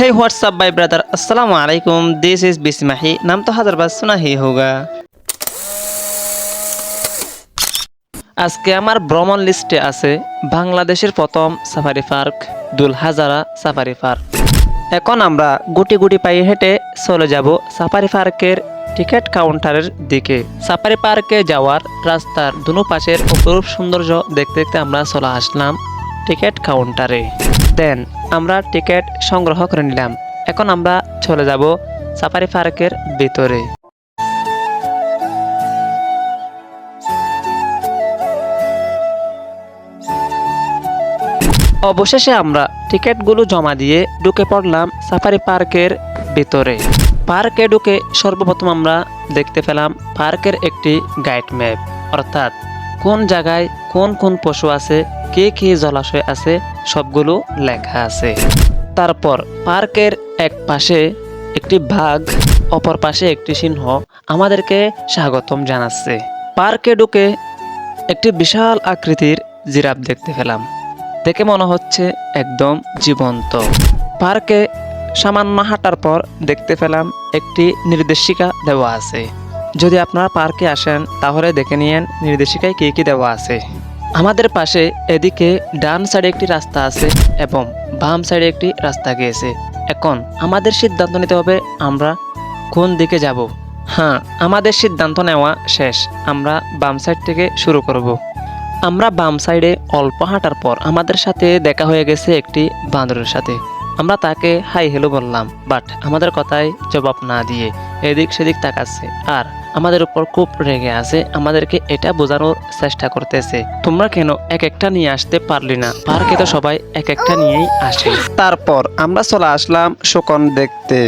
हे WhatsApp bye brother अस्सलाम वालेकुम this is बिस्माही नाम तो হাজার বার শোনা ही होगा আজকে আমার ভ্রমণ লিস্টে আছে বাংলাদেশের প্রথম সাফারি পার্ক দুল হাজারা সাফারি পার্ক এখন আমরা গুটি গুটি পায়ে হেঁটে চলে যাব সাফারি পার্কের টিকিট কাউন্টারের দিকে সাফারি পার্কে যাওয়ার রাস্তার দুনো পাশের অপরূপ সৌন্দর্য দেখতে দেখতে আমরা চলে আসলাম টিকিট কাউন্টারে দেন আমরা টিকিট সংগ্রহ করে নিলাম। এখন আমরা চলে যাব সাফারি পার্কের ভিতরে। অবশেষে আমরা টিকিটগুলো জমা দিয়ে ঢুকে পড়লাম সাফারি পার্কের ভিতরে। পার্কে ঢুকে সর্বপ্রথম আমরা দেখতে পেলাম পার্কের একটি গাইড ম্যাপ। অর্থাৎ কোন জায়গায় কোন কোন পশু আছে, কে কে জলাশয় আছে সবগুলো লেখা আছে। তারপর পার্কের এক পাশে একটি বাঘ, অপর পাশে একটি সিংহ আমাদেরকে স্বাগতম জানাচ্ছে। পার্কে ঢুকে একটি বিশাল আকৃতির জিরাফ দেখতে পেলাম। দেখে মনে হচ্ছে একদম জীবন্ত। পার্কে সামান্য হাঁটার পর দেখতে পেলাম একটি নির্দেশিকা দেওয়া আছে। যদি আপনারা পার্কে আসেন, তাহলে দেখে নিয়েন নির্দেশিকায় কী কী দেওয়া আছে। আমাদের পাশে এদিকে ডান সাইডে একটি রাস্তা আছে এবং বাম সাইডে একটি রাস্তা গিয়েছে। এখন আমাদের সিদ্ধান্ত নিতে হবে আমরা কোন দিকে যাব। হ্যাঁ আমাদের সিদ্ধান্ত নেওয়া শেষ। আমরা বাম সাইড থেকে শুরু করব। আমরা বাম সাইডে অল্প হাঁটার পর আমাদের সাথে দেখা হয়ে গেছে একটি বাঁদরের সাথে। আমরা তাকে হাই হেলো বললাম, বাট আমাদের কথায় জবাব না দিয়ে এদিক সেদিক তাকাচ্ছে। আর আমাদের উপর খুব রেগে আছে, আমাদেরকে এটা বোঝানোর চেষ্টা করতেছে। তোমরা কেন এক একটা নিয়ে আসতে পারলি না? পার্কে তো সবাই এক একটা নিয়েই আসে। তারপর আমরা চলে আসলাম শোকন দেখতে।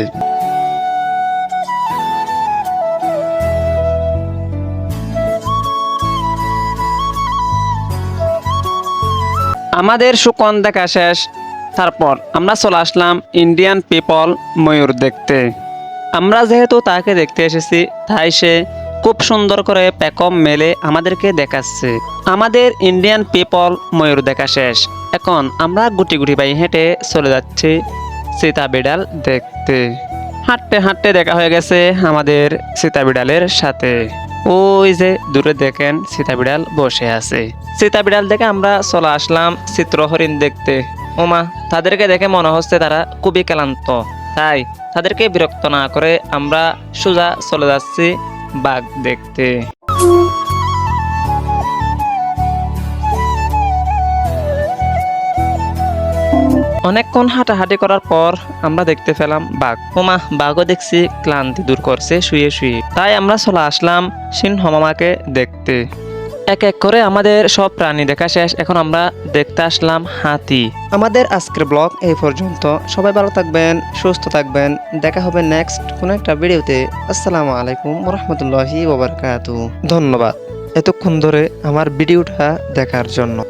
আমাদের সুকন দেখা শেষ। তারপর আমরা চলে আসলাম ইন্ডিয়ান পিপল ময়ূর দেখতে। আমরা যেহেতু তাকে দেখতে এসেছি, তাই সে খুব সুন্দর করে প্যাকম মেলে আমাদেরকে দেখাচ্ছে। আমাদের ইন্ডিয়ান পিপল ময়ূর দেখা শেষ। এখন আমরা গুটি গুটি পাই হেঁটে চলে যাচ্ছি সীতা বিড়াল দেখতে। হাঁটতে হাঁটতে দেখা হয়ে গেছে আমাদের সীতা বিড়ালের সাথে। ওই যে দূরে দেখেন সীতা বিড়াল বসে আছে। সীতা বিড়াল দেখে আমরা চলে আসলাম চিত্রহরিণ দেখতে। ওমা, তাদেরকে দেখে মনে হচ্ছে তারা খুবই ক্লান্ত। তাই তাদেরকে বিরক্ত না করে আমরা সোজা চলে যাচ্ছি বাঘ দেখতে। অনেকক্ষণ হাঁটাহাঁটি করার পর আমরা দেখতে পেলাম বাঘ। ওমা, বাঘও দেখছি ক্লান্তি দূর করছে, শুয়ে শুয়ে। তাই আমরা চলে আসলাম সিংহ মামাকে দেখতে। এক এক করে আমাদের সব প্রাণী দেখা শেষ। এখন আমরা দেখতে আসলাম হাতি। আমাদের আজকের ব্লগ এই পর্যন্ত। সবাই ভালো থাকবেন, সুস্থ থাকবেন। দেখা হবে নেক্সট কোনো একটা ভিডিওতে। আসসালামু আলাইকুম রহমতুল্লাহি ধন্যবাদ এতক্ষণ ধরে আমার ভিডিওটা দেখার জন্য।